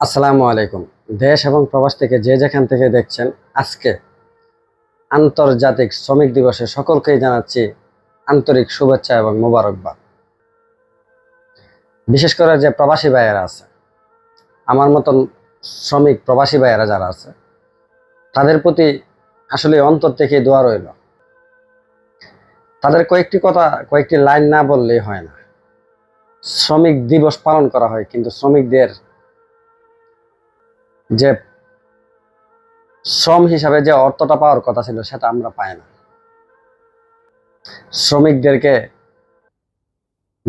আসসালামু আলাইকুম। দেশ এবং প্রবাস থেকে যে যেখান থেকে দেখছেন, আজকে আন্তর্জাতিক শ্রমিক দিবসে সকলকেই জানাচ্ছি আন্তরিক শুভেচ্ছা এবং মোবারকবাদ। বিশেষ করে যে প্রবাসী ভাইয়েরা আছে, আমার মতন শ্রমিক প্রবাসী ভাইয়েরা যারা আছে, তাদের প্রতি আসলে অন্তর থেকে দোয়া রইল। তাদের কয়েকটি কথা, কয়েকটি লাইন না বললেই হয় না। শ্রমিক দিবস পালন করা হয়, কিন্তু শ্রমিকদের যে শ্রম হিসাবে যে অর্থটা পাওয়ার কথা ছিল, সেটা আমরা পাই না। শ্রমিকদেরকে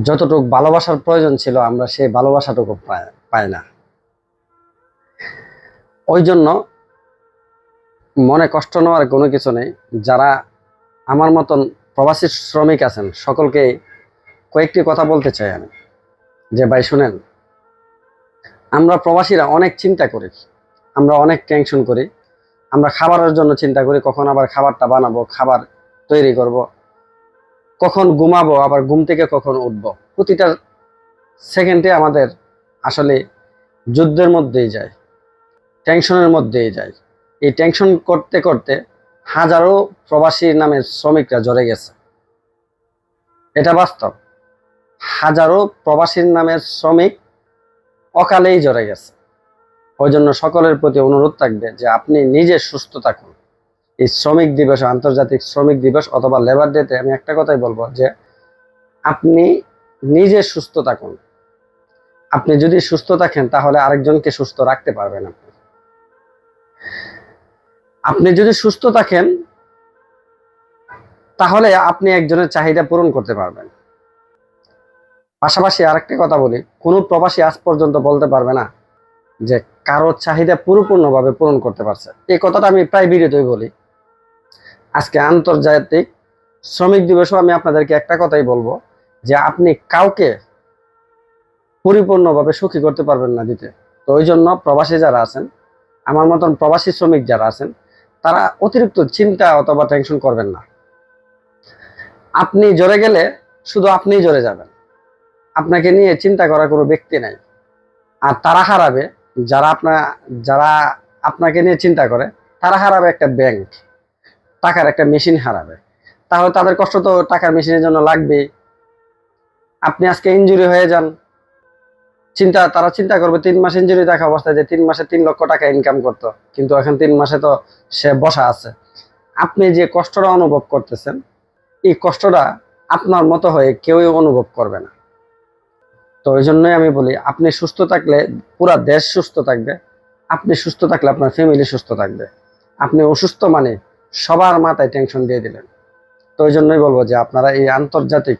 যতটুকু ভালোবাসার প্রয়োজন ছিল, আমরা সেই ভালোবাসাটুকু পাই- না। ওই জন্য মনে কষ্ট নেওয়ার কোনো কিছু নেই। যারা আমার মতন প্রবাসী শ্রমিক আছেন সকলকেই কয়েকটি কথা বলতে চাই আমি। যে, ভাই, শুনেন, আমরা প্রবাসীরা অনেক চিন্তা করি। আমরা অনেক টেনশন করি। আমরা খাবারের জন্য চিন্তা করি, কখন আবার খাবারটা বানাবো, খাবার তৈরি করব। কখন ঘুমাবো, আবার ঘুম থেকে কখন উঠব। প্রতিটা সেকেন্ডে আমাদের আসলে যুদ্ধের মধ্যেই যায় টেনশনের মধ্যেই যায়। এই টেনশন করতে করতে হাজারো প্রবাসী নামের শ্রমিকরা জড়ে গেছে। এটা বাস্তব। হাজারো প্রবাসীর নামের শ্রমিক অকালেই জড়ে গেছে। ওই জন্য সকলের প্রতি অনুরোধ থাকবে যে আপনি নিজে সুস্থ থাকুন। এই শ্রমিক দিবস, আন্তর্জাতিক শ্রমিক দিবস অথবা লেবার ডেতে আমি একটা কথাই বলব যে আপনি নিজে সুস্থ থাকুন। আপনি যদি সুস্থ থাকেন তাহলে আরেকজনকে সুস্থ রাখতে পারবেন আপনি। আপনি যদি সুস্থ থাকেন তাহলে আপনি একজনের চাহিদা পূরণ করতে পারবেন। পাশাপাশি আরেকটা কথা বলি, কোনো প্রবাসী আজ পর্যন্ত বলতে পারবে না যে কারোর চাহিদা পরিপূর্ণভাবে পূরণ করতে পারছে। এই কথাটা আমি প্রায় ভিডিওতেই বলি। আজকে আন্তর্জাতিক শ্রমিক দিবসও আমি আপনাদেরকে একটা কথাই বলব যে আপনি কাউকে পরিপূর্ণভাবে সুখী করতে পারবেন না দিতে। তো ওই জন্য প্রবাসী যারা আছেন, আমার মতন প্রবাসী শ্রমিক যারা আছেন, তারা অতিরিক্ত চিন্তা অথবা টেনশন করবেন না। আপনি জড়ে গেলে শুধু আপনিই জড়ে যাবেন। আপনাকে নিয়ে চিন্তা করার কোনো ব্যক্তি নাই। আর তারা হারাবে যারা আপনার যারা আপনাকে নিয়ে চিন্তা করে, তারা হারাবে একটা ব্যাংক টাকার একটা মেশিন হারাবে। তাহলে তাদের কষ্ট তো টাকার মেশিনের জন্য লাগবে আপনি আজকে ইঞ্জুরি হয়ে যান। চিন্তা, তারা চিন্তা করবে, তিন মাস ইঞ্জুরি দেখা অবস্থায় যে তিন মাসে তিন লক্ষ টাকা ইনকাম করতো। কিন্তু এখন তিন মাসে তো সে বসা আছে। আপনি যে কষ্টটা অনুভব করতেছেন, এই কষ্টটা আপনার মতো হয়ে কেউই অনুভব করবে না। তো ওই জন্যই আমি বলি, আপনি সুস্থ থাকলে পুরা দেশ সুস্থ থাকবে, আপনি সুস্থ থাকলে আপনার ফ্যামিলি সুস্থ থাকবে। আপনি অসুস্থ মানে সবার মাথায় টেনশন দিয়ে দিলেন। তো ওই জন্যই বলব যে আপনারা এই আন্তর্জাতিক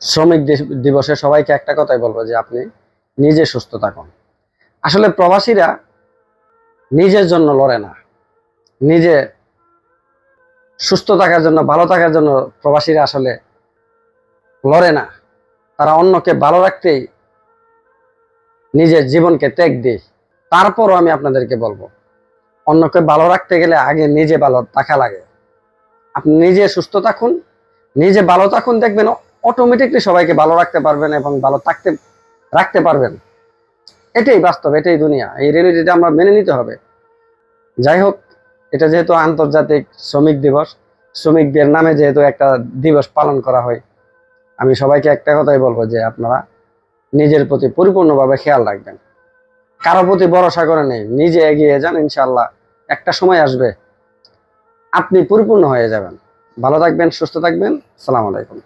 শ্রমিক দিবসে সবাইকে একটা কথাই বলব যে আপনি নিজে সুস্থ থাকুন। আসলে প্রবাসীরা নিজের জন্য লড়ে না। নিজে সুস্থ থাকার জন্য, ভালো থাকার জন্য প্রবাসীরা আসলে লড়ে না। তারা অন্যকে ভালো রাখতে নিজের জীবনকে ত্যাগ দেয়। তারপরও আমি আপনাদেরকে বলব, অন্যকে ভালো রাখতে গেলে আগে নিজে ভালো থাকা লাগে। আপনি নিজে সুস্থ থাকুন, নিজে ভালো থাকুন, দেখবেন অটোমেটিকলি সবাইকে ভালো রাখতে পারবেন এবং ভালো থাকতে, রাখতে পারবেন। এটাই বাস্তব, এটাই দুনিয়া, এই রিয়েলিটিটা আমরা মেনে নিতে হবে। যাই হোক, এটা যেহেতু আন্তর্জাতিক শ্রমিক দিবস, শ্রমিকদের নামে যেহেতু একটা দিবস পালন করা হয় আমি সবাইকে একটা কথাই বলব যে আপনারা নিজের প্রতি পরিপূর্ণভাবে খেয়াল রাখবেন। কারও প্রতি ভরসা করে নেই, নিজে এগিয়ে যান ইনশাল্লাহ একটা সময় আসবে, আপনি পরিপূর্ণ হয়ে যাবেন। ভালো থাকবেন, সুস্থ থাকবেন, সালাম আলাইকুম।